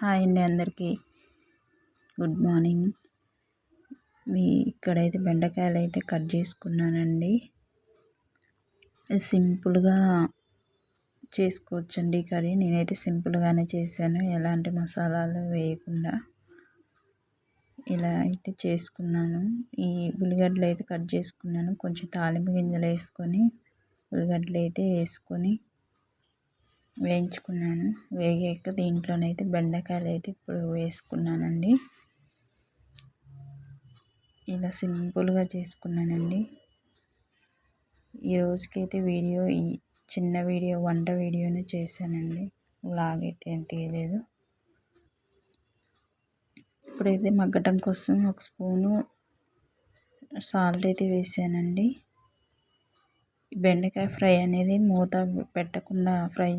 Hi అండి అందరికీ. Good morning. మీ ఇక్కడైతే బెండకాయలు అయితే కట్ చేసుకున్నానండి. సింపుల్గా చేసుకోవచ్చండి కర్రీ. నేనైతే సింపుల్గానే చేశాను. ఎలాంటి మసాలాలు వేయకుండా ఇలా అయితే చేసుకున్నాను. ఈ ఉల్లిగడ్డలు అయితే కట్ చేసుకున్నాను. కొంచెం తాలింపు గింజలు వేసుకొని ఉల్లిగడ్డలు అయితే వేసుకొని వేయించుకున్నాను. వేగాక దీంట్లోనైతే బెండకాయలు అయితే ఇప్పుడు వేసుకున్నానండి. ఇలా సింపుల్గా చేసుకున్నానండి. ఈ రోజుకైతే వీడియో ఈ చిన్న వీడియో వంట వీడియోనే చేశానండి. లాగైతే అయితే ఏం తీయలేదు. ఇప్పుడైతే మగ్గటం కోసం ఒక స్పూను సాల్ట్ అయితే వేసానండి. బెండకాయ ఫ్రై అనేది మూత పెట్టకుండా ఫ్రై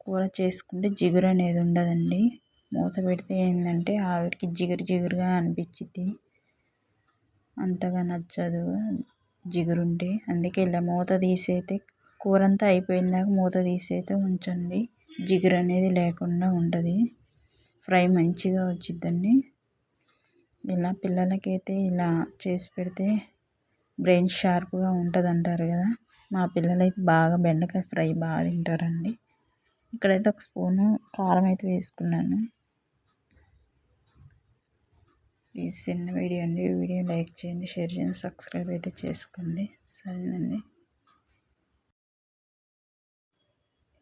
కూర చేసుకుంటే జిగురు అనేది ఉండదండి. మూత పెడితే ఏంటంటే ఆవిడకి జిగురు జిగురుగా అనిపించింది అంతగా నచ్చదు జిగురుంటే. అందుకే ఇలా మూత తీసైతే కూర అంతా అయిపోయిందాక మూత తీసైతే ఉంచండి. జిగురు అనేది లేకుండా ఉంటుంది ఫ్రై మంచిగా వచ్చిద్దండి. ఇలా పిల్లలకైతే ఇలా చేసి పెడితే బ్రెయిన్ షార్ప్గా ఉంటుంది అంటారు కదా మా పిల్లలైతే బాగా బెండకాయ ఫ్రై బాగా తింటారండి. ఇక్కడైతే ఒక స్పూను కారం అయితే వేసుకున్నాను. ప్లీజ్ చిన్న వీడియో అండి. వీడియో లైక్ చేయండి షేర్ చేయండి సబ్స్క్రైబ్ అయితే చేసుకోండి. సరేనండి.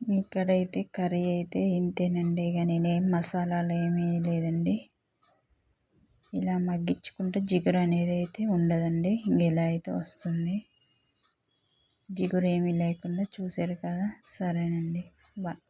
ఇక్కడైతే కర్రీ అయితే ఇంతేనండి. ఇక నేనేం మసాలాలు ఏమీ లేదండి. ఇలా మగ్గించుకుంటే జిగురు అనేది అయితే ఉండదండి. ఇంకెలా అయితే వస్తుంది. జిగురు ఏమీ లేకుండా చూసారు కదా? సరేనండి. బాయ్